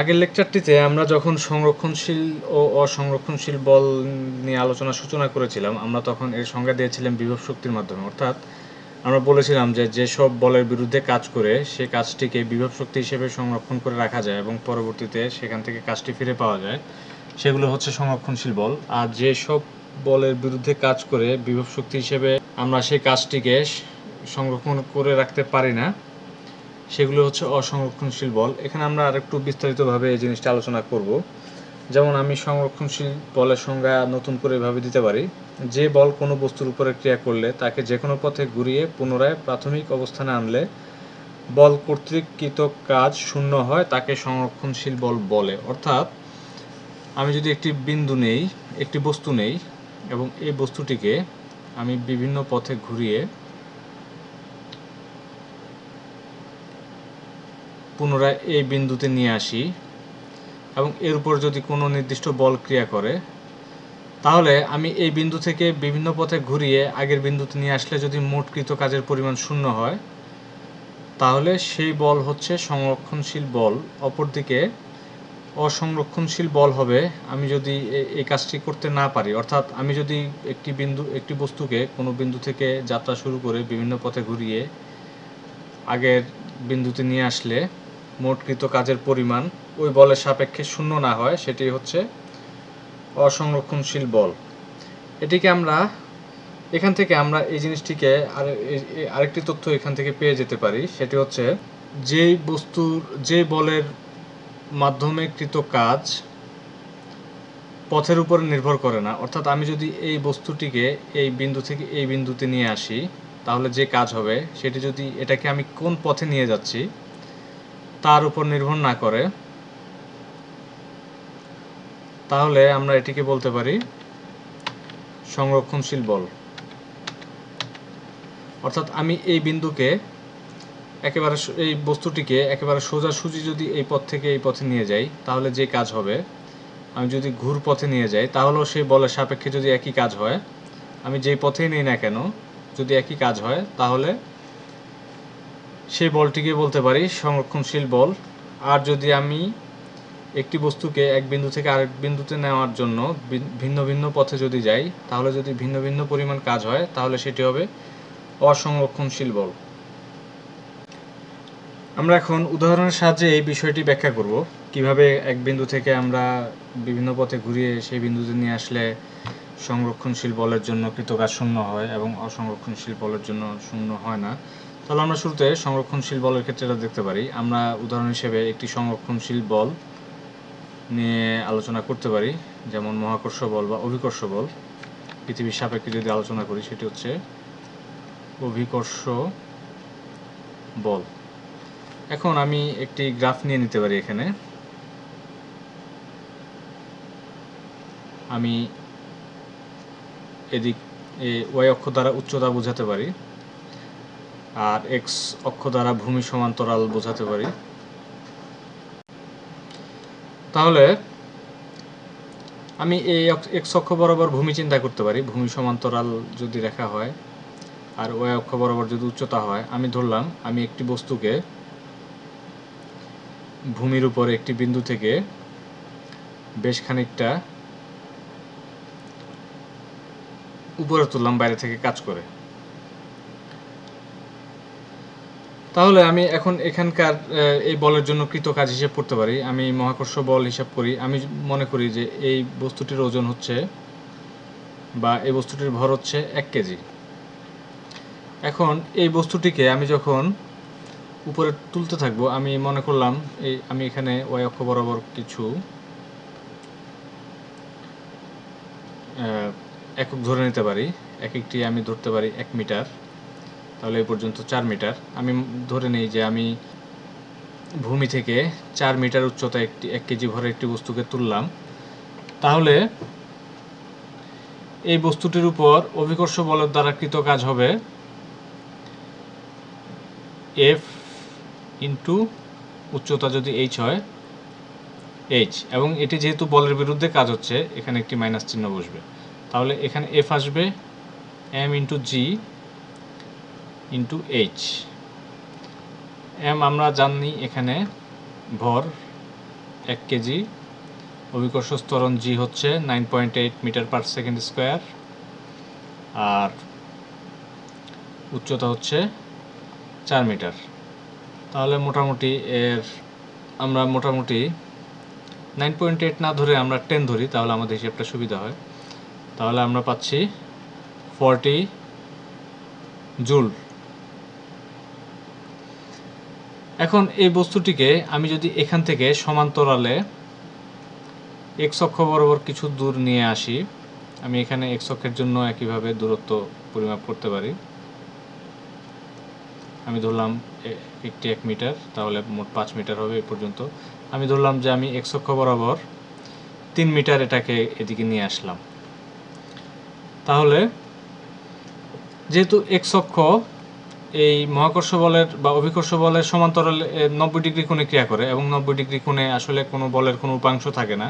আগের লেকচারটিতে আমরা যখন সংরক্ষণশীল ও অসংরক্ষণশীল বল নিয়ে আলোচনা সূচনা করেছিলাম, আমরা তখন এর সংজ্ঞা দিয়েছিলাম বিভব শক্তির মাধ্যমে। অর্থাৎ আমরা বলেছিলাম যে যেসব বলের বিরুদ্ধে কাজ করে সে কাজটিকে বিভব শক্তি হিসেবে সংরক্ষণ করে রাখা যায় এবং পরবর্তীতে সেখান থেকে কাজটি ফিরে পাওয়া যায়, সেগুলো হচ্ছে সংরক্ষণশীল বল। আর যেসব বলের বিরুদ্ধে কাজ করে বিভব শক্তি হিসেবে আমরা সেই কাজটিকে সংরক্ষণ করে রাখতে পারি না সেগুলো হচ্ছে অসংরক্ষণশীল বল। এখানে আমরা আরেকটু বিস্তারিতভাবে এই জিনিসটা আলোচনা করব। যেমন আমি সংরক্ষণশীল বলের সংজ্ঞা নতুন করে এভাবে দিতে পারি। যে বল কোনো বস্তুর উপরে ক্রিয়া করলে তাকে যে কোনো পথে ঘুরিয়ে পুনরায় প্রাথমিক অবস্থানে আনলে বল কর্তৃককৃত কাজ শূন্য হয়, তাকে সংরক্ষণশীল বল বলে। অর্থাৎ আমি যদি একটি বিন্দু নেই, একটি বস্তু নেই এবং এই বস্তুটিকে আমি বিভিন্ন পথে ঘুরিয়ে পুনরায় এই বিন্দুতে নিয়ে আসি এবং এর উপর যদি কোনো নির্দিষ্ট বল ক্রিয়া করে, তাহলে আমি এই বিন্দু থেকে বিভিন্ন পথে ঘুরিয়ে আগের বিন্দুতে নিয়ে আসলে যদি মোটকৃত কাজের পরিমাণ শূন্য হয়, তাহলে সেই বল হচ্ছে সংরক্ষণশীল বল। অপরদিকে অসংরক্ষণশীল বল হবে, আমি যদি এই কাজটি করতে না পারি, অর্থাৎ আমি যদি একটি বিন্দু, একটি বস্তুকে কোনো বিন্দু থেকে যাত্রা শুরু করে বিভিন্ন পথে ঘুরিয়ে আগের বিন্দুতে নিয়ে আসলে মোটকৃত কাজের পরিমাণ ওই বলের সাপেক্ষে শূন্য না হয়, সেটি হচ্ছে অসংরক্ষণশীল বল। এটিকে আমরা, এখান থেকে আমরা এই জিনিসটিকে আর আরেকটি তথ্য এখান থেকে পেয়ে যেতে পারি, সেটি হচ্ছে যেই বস্তুর যে বলের মাধ্যমে কৃত কাজ পথের উপর নির্ভর করে না, অর্থাৎ আমি যদি এই বস্তুটিকে এই বিন্দু থেকে এই বিন্দুতে নিয়ে আসি, তাহলে যে কাজ হবে সেটি যদি এটাকে আমি কোন পথে নিয়ে যাচ্ছি তার উপর নির্ভর না করে, তাহলে আমরা এটিকে বলতে পারি সংরক্ষণশীল বল। অর্থাৎ আমি এই বিন্দুকে একেবারে এই বস্তুটিকে একেবারে সোজাসুজি যদি এই পথ থেকে এই পথে নিয়ে যাই, তাহলে যে কাজ হবে, আমি যদি ঘুর পথে নিয়ে যাই, তাহলেও সেই বলের সাপেক্ষে যদি একই কাজ হয়, আমি যেই পথেই নিই না কেন, যদি একই কাজ হয়, তাহলে সেই বলটিকে বলতে পারি সংরক্ষণশীল বল। আর যদি আমি একটি বস্তুকে এক বিন্দু থেকে আরেক বিন্দুতে নেওয়ার জন্য ভিন্ন ভিন্ন পথে যদি যাই, তাহলে যদি ভিন্ন ভিন্ন পরিমাণ কাজ হয়, তাহলে সেটি হবে অসংরক্ষণশীল বল। আমরা এখন উদাহরণের সাহায্যে এই বিষয়টি ব্যাখ্যা করব। কীভাবে এক বিন্দু থেকে আমরা বিভিন্ন পথে ঘুরিয়ে সেই বিন্দুতে নিয়ে আসলে সংরক্ষণশীল বলের জন্য কৃতকাজ শূন্য হয় এবং অসংরক্ষণশীল বলের জন্য শূন্য হয় না। তাহলে আমরা শুরুতে সংরক্ষণশীল বলের ক্ষেত্রে এটা দেখতে পারি। আমরা উদাহরণ হিসেবে একটি সংরক্ষণশীল বল নিয়ে আলোচনা করতে পারি, যেমন মহাকর্ষ বল বা অভিকর্ষ বল। পৃথিবীর সাপেক্ষে যদি আলোচনা করি, সেটি হচ্ছে অভিকর্ষ বল। এখন আমি একটি গ্রাফ নিয়ে নিতে পারি এখানে। আমি এদিক ওয়াই অক্ষ দ্বারা উচ্চতা বোঝাতে পারি। আর এক্স অক্ষ দ্বারা ভূমি সমান্তরাল বোঝাতে পারি। তাহলে আমি এই এক্স অক্ষ বরাবর ভূমি চিন্তা করতে পারি। ভূমি সমান্তরাল যদি রেখা হয় আর ওয়াই অক্ষ বরাবর যদি উচ্চতা হয়, আমি ধরলাম আমি একটি বস্তুকে ভূমির উপর একটি বিন্দু থেকে বেশ খানিকটা উপরে তুললাম, বাইরে থেকে কাজ করে। তাহলে আমি এখন এখানকার এই বলের জন্য কৃত কাজ হিসেব করতে পারি। আমি মহাকর্ষ বল হিসাব করি। আমি মনে করি যে এই বস্তুটির ওজন হচ্ছে বা এই বস্তুটির ভর হচ্ছে এক কেজি। এখন এই বস্তুটিকে আমি যখন উপরে তুলতে থাকব, আমি মনে করলাম এই, আমি এখানে ওয়াই অক্ষ বরাবর কিছু একক ধরে নিতে পারি। এক একটি আমি ধরতে পারি এক মিটার। তাহলে এই পর্যন্ত চার মিটার। আমি ধরে নিই যে আমি ভূমি থেকে চার মিটার উচ্চতা একটি, এক কেজি ভরের একটি বস্তুকে তুললাম। তাহলে এই বস্তুটির উপর অভিকর্ষ বলের দ্বারা কৃত কাজ হবে এফ ইন্টু উচ্চতা যদি এইচ হয় এইচ এবং এটি যেহেতু বলের বিরুদ্ধে কাজ হচ্ছে, এখানে একটি মাইনাস চিহ্ন বসবে। তাহলে এখানে এফ আসবে M into G into H M আমরা জানি এখানে ভর এক কেজি, অভিকর্ষ স্তরণ জি হচ্ছে nine point eight metre per second square আর উচ্চতা হচ্ছে চার মিটার তাহলে মোটামুটি এর আমরা মোটামুটি নাইন পয়েন্ট এইট না ধরে আমরা টেন ধরি, তাহলে আমাদের হিসেবটা সুবিধা হয়। তাহলে আমরা পাচ্ছি ফর্টি জুল এখন এই বস্তুটিকে আমি যদি এখান থেকে সমান্তরালে এক্স অক্ষ বরাবর কিছু দূর নিয়ে আসি, আমি এখানে এক্স অক্ষের জন্য একইভাবে দূরত্ব পরিমাপ করতে পারি। আমি ধরলাম একটি এক মিটার, তাহলে মোট পাঁচ মিটার হবে এ পর্যন্ত। আমি ধরলাম যে আমি এক্স অক্ষ বরাবর তিন মিটার এটাকে এদিকে নিয়ে আসলাম। তাহলে যেহেতু এক্স অক্ষ এই মহাকর্ষ বলের বা অভিকর্ষ বলের সমান্তরাল নব্বই ডিগ্রি কোণে ক্রিয়া করে এবং নব্বই ডিগ্রি কোণে আসলে কোনো বলের কোনো উপাংশ থাকে না।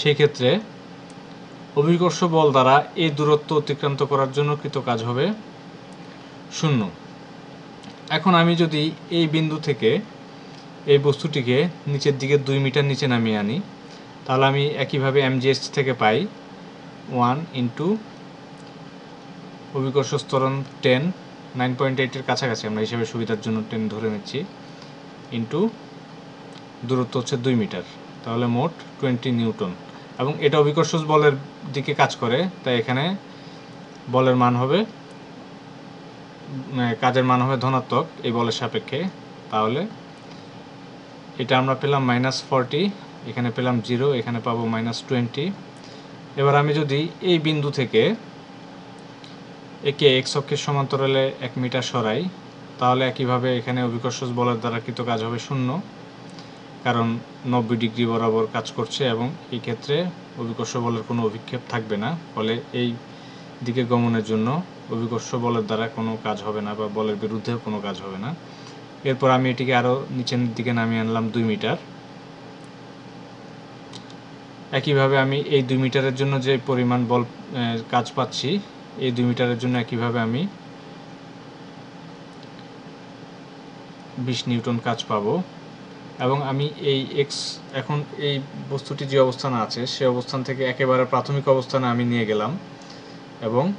সেই ক্ষেত্রে অভিকর্ষ বল দ্বারা এই দূরত্ব অতিক্রান্ত করার জন্য কৃত কাজ হবে শূন্য। এখন আমি যদি এই বিন্দু থেকে এই বস্তুটিকে নিচের দিকে দুই মিটার নিচে নামিয়ে আনি, তাহলে আমি একইভাবে এমজিএস থেকে পাই ওয়ান ইন্টু অভিকর্ষ স্তরণ টেন নাইন পয়েন্ট এইটের কাছাকাছি আমরা হিসেবে সুবিধার জন্য টেন ধরে নিচ্ছি। ইন্টু দূরত্ব হচ্ছে দুই মিটার। তাহলে মোট টোয়েন্টি নিউটন। এবং এটা অভিকর্ষ বলের দিকে কাজ করে, তাই এখানে বলের মান হবে কাজের মান হবে ধনাত্মক এই বলের সাপেক্ষে। তাহলে এটা আমরা পেলাম মাইনাস ফর্টি এখানে পেলাম জিরো এখানে পাবো মাইনাস টোয়েন্টি এবার আমি যদি এই বিন্দু থেকে একে এক্স অক্ষের সমান্তরালে এক মিটার সরাই, তাহলে একইভাবে এখানে অভিকর্ষ বলের দ্বারা কৃত কাজ হবে শূন্য, কারণ নব্বই ডিগ্রি বরাবর কাজ করছে এবং এই ক্ষেত্রে অভিকর্ষ বলের কোনো অভিক্ষেপ থাকবে না, ফলে এই দিকে গমনের জন্য অভিকর্ষ বলের দ্বারা কোনো কাজ হবে না বা বলের বিরুদ্ধেও কোনো কাজ হবে না। এরপর আমি এটিকে আরও নিচের দিকে নামিয়ে আনলাম দুই মিটার। একইভাবে আমি এই দুই মিটারের জন্য যে পরিমাণ বল কাজ পাচ্ছি এই দুই মিটারের জন্য একইভাবে আমি বিশ নিউটন কাজ পাবো। এবং আমি এই এক্স এখন এই বস্তুটি যে অবস্থানে আছে, সে অবস্থান থেকে একেবারে প্রাথমিক অবস্থানে আমি নিয়ে গেলাম। এবং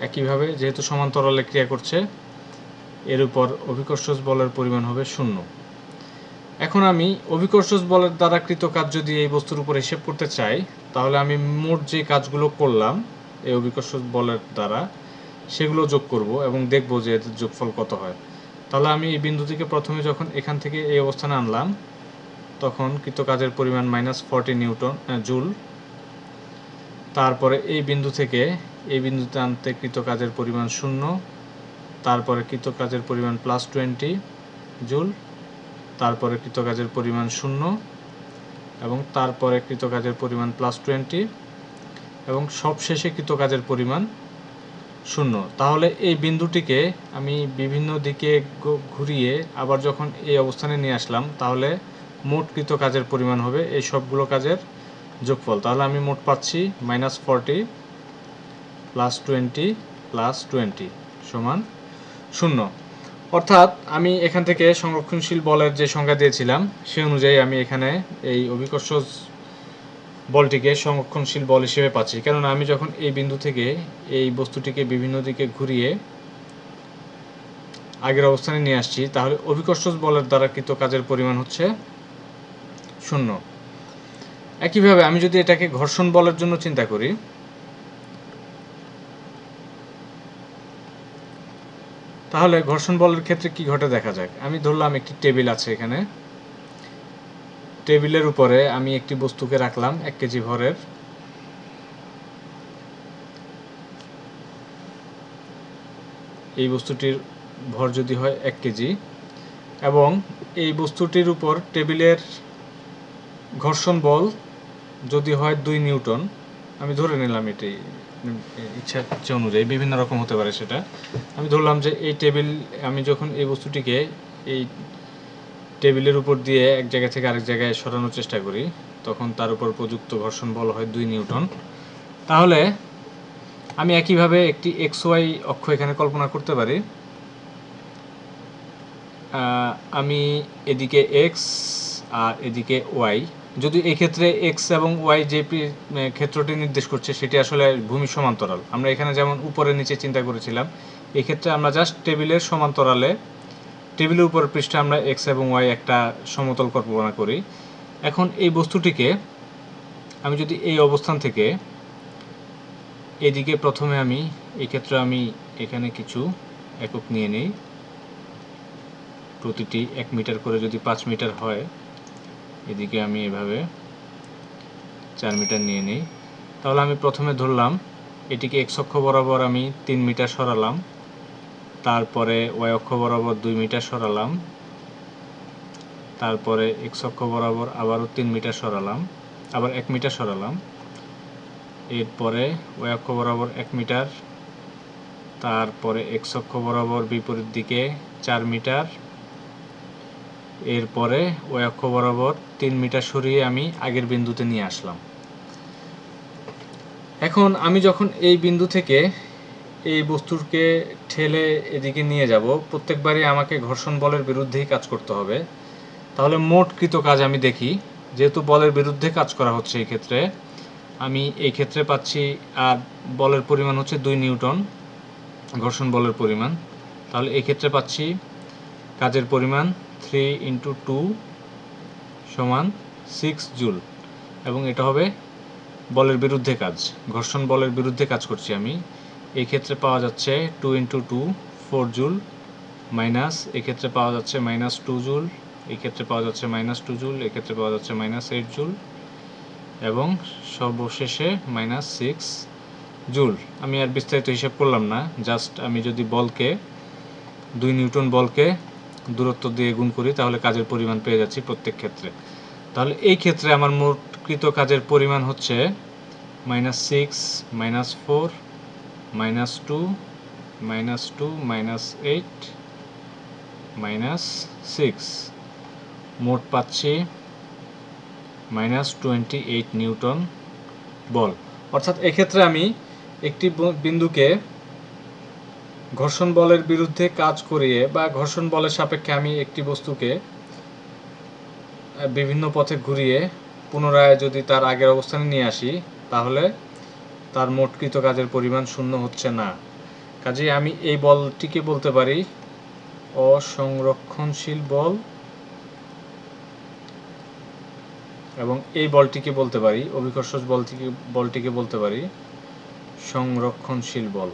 একইভাবে যেহেতু সমান্তরালে ক্রিয়া করছে, এর উপর অভিকর্ষজ বলের পরিমাণ হবে শূন্য। এখন আমি অভিকর্ষজ বলের দ্বারা কৃত কাজ যদি এই বস্তুর উপর হিসেব করতে চাই, তাহলে আমি মোট যে কাজগুলো করলাম এই অভিকর্ষজ বলের দ্বারা সেগুলো যোগ করব এবং দেখব যে এদের যোগফল কত হয়। তাহলে আমি এই বিন্দুটিকে প্রথমে যখন এখান থেকে এই অবস্থানে আনলাম, তখন কৃত কাজের পরিমাণ মাইনাস ফর্টি নিউটন জুল। তারপরে এই বিন্দু থেকে, এই বিন্দুতে আনতে কৃত কাজের পরিমাণ শূন্য, তারপরে কৃত কাজের পরিমাণ প্লাস টোয়েন্টি জুল, তারপরে কৃত কাজের পরিমাণ শূন্য, এবং তারপরে কৃত কাজের পরিমাণ প্লাস টোয়েন্টি এবং সবশেষে কৃত কাজের পরিমাণ শূন্য। তাহলে এই বিন্দুটিকে আমি বিভিন্ন দিকে ঘুরিয়ে আবার যখন এই অবস্থানে নিয়ে আসলাম, তাহলে মোট কৃত কাজের পরিমাণ হবে এই সবগুলো কাজের যোগফল। তাহলে আমি মোট পাচ্ছি minus forty plus twenty plus twenty সমান শূন্য। অর্থাৎ আমি এখান থেকে সংরক্ষণশীল বলের যে সংজ্ঞা দিয়েছিলাম, সে অনুযায়ী আমি এখানে এই অভিকর্ষ বলটিকে সংরক্ষণশীল বল হিসেবে পাচ্ছি। কেননা আমি যখন এই বিন্দু থেকে এই বস্তুটিকে বিভিন্ন দিকে ঘুরিয়ে আগের অবস্থানে নিয়ে আসছি, তাহলে অভিকর্ষ বলের দ্বারা কৃত কাজের পরিমাণ হচ্ছে শূন্য। একইভাবে আমি যদি এটাকে ঘর্ষণ বলের জন্য চিন্তা করি, তাহলে ঘর্ষণ বলের ক্ষেত্রে কি ঘটে দেখা যাক। আমি ধরলাম একটি টেবিল আছে এখানে। টেবিলের উপরে আমি একটি বস্তুকে রাখলাম, এক কেজি ভরের। এই বস্তুটির ভর যদি হয় এক কেজি এবং এই বস্তুটির উপর টেবিলের ঘর্ষণ বল যদি হয় দুই নিউটন, আমি ধরে নিলাম এটি, ইচ্ছা ইচ্ছা অনুযায়ী বিভিন্ন রকম হতে পারে সেটা। আমি ধরলাম যে এই টেবিল, আমি যখন এই বস্তুটিকে এই টেবিলের উপর দিয়ে এক জায়গা থেকে আরেক জায়গায় সরানোর চেষ্টা করি। তখন তার উপর প্রযুক্ত ঘর্ষণ বল হয় দুই নিউটন। তাহলে আমি একইভাবে একটি এক্স ওয়াই অক্ষ এখানে কল্পনা করতে পারি। আমি এদিকে এক্স আর এদিকে ওয়াই। যদি ক্ষেত্রে এক্স এবং ওয়াই যে ক্ষেত্রটি নির্দেশ করছে, সেটি আসলে ভূমি সমান্তরাল। আমরা এখানে যেমন উপরে নিচে চিন্তা করেছিলাম, এক্ষেত্রে আমরা জাস্ট টেবিলের সমান্তরালে টেবিলের উপর পৃষ্ঠে আমরা এক্স এবং ওয়াই একটা সমতল কল্পনা করি। এখন এই বস্তুটিকে আমি যদি এই অবস্থান থেকে এদিকে প্রথমে আমি, এই ক্ষেত্রে আমি এখানে কিছু একক নিয়ে নেই। প্রতিটি এক মিটার করে যদি পাঁচ মিটার হয়, এদিকে আমি এভাবে চার মিটার নিয়ে নিই। তাহলে আমি প্রথমে ধরলাম, এটিকে এক্স অক্ষ বরাবর আমি তিন মিটার সরালাম। তারপরে ওয়াই অক্ষ বরাবর দুই মিটার সরালাম। তারপরে এক্স অক্ষ বরাবর আবারও তিন মিটার সরালাম, আবার এক মিটার সরালাম। এরপরে ওয়াই অক্ষ বরাবর এক মিটার, তারপরে এক্স অক্ষ বরাবর বিপরীত দিকে চার মিটার। এরপরে ওই অক্ষ বরাবর তিন মিটার সরিয়ে আমি আগের বিন্দুতে নিয়ে আসলাম। এখন আমি যখন এই বিন্দু থেকে এই বস্তুকে ঠেলে এদিকে নিয়ে যাব। প্রত্যেকবারই আমাকে ঘর্ষণ বলের বিরুদ্ধেই কাজ করতে হবে। তাহলে মোট কৃত কাজ আমি দেখি। যেহেতু বলের বিরুদ্ধে কাজ করা হচ্ছে এই ক্ষেত্রে, আমি এই ক্ষেত্রে পাচ্ছি, আর বলের পরিমাণ হচ্ছে দুই নিউটন, ঘর্ষণ বলের পরিমাণ। তাহলে এই ক্ষেত্রে পাচ্ছি কাজের পরিমাণ থ্রি ইন্টু টু সমান সিক্স জুল। এবং এটা হবে বলের বিরুদ্ধে কাজ, ঘর্ষণ বলের বিরুদ্ধে কাজ করছি আমি। এই ক্ষেত্রে পাওয়া যাচ্ছে two into two four joule minus এক্ষেত্রে পাওয়া যাচ্ছে মাইনাস টু জুল এই ক্ষেত্রে পাওয়া যাচ্ছে মাইনাস টু জুল এক্ষেত্রে পাওয়া যাচ্ছে মাইনাস এইট জুল এবং সর্বশেষে মাইনাস সিক্স জুল আমি আর বিস্তারিত হিসাব করলাম না জাস্ট আমি যদি বলকে, দুই নিউটন বলকে দূরত্ব দিয়ে গুণ করি, তাহলে কাজের পরিমাণ পেয়ে যাচ্ছি প্রত্যেক ক্ষেত্রে। তাহলে এই ক্ষেত্রে আমার মোট কৃত কাজের পরিমাণ হচ্ছে minus six minus four minus two minus two, minus eight, minus six. মোট পাচ্ছি মাইনাস টোয়েন্টি এইট নিউটন বল। অর্থাৎ এক্ষেত্রে আমি একটি বিন্দুকে ঘর্ষণ বলের বিরুদ্ধে কাজ করিয়ে বা ঘর্ষণ বলের সাপেক্ষে আমি একটি বস্তুকে বিভিন্ন পথে ঘুরিয়ে পুনরায় যদি তার আগের অবস্থানে নিয়ে আসি, তাহলে তার মোটকৃত কাজের পরিমাণ শূন্য হচ্ছে না। কাজেই আমি এই বলটিকে বলতে পারি অসংরক্ষণশীল বল এবং এই বলটিকে বলতে পারি অভিকর্ষ বলটিকে বলটিকে বলতে পারি সংরক্ষণশীল বল।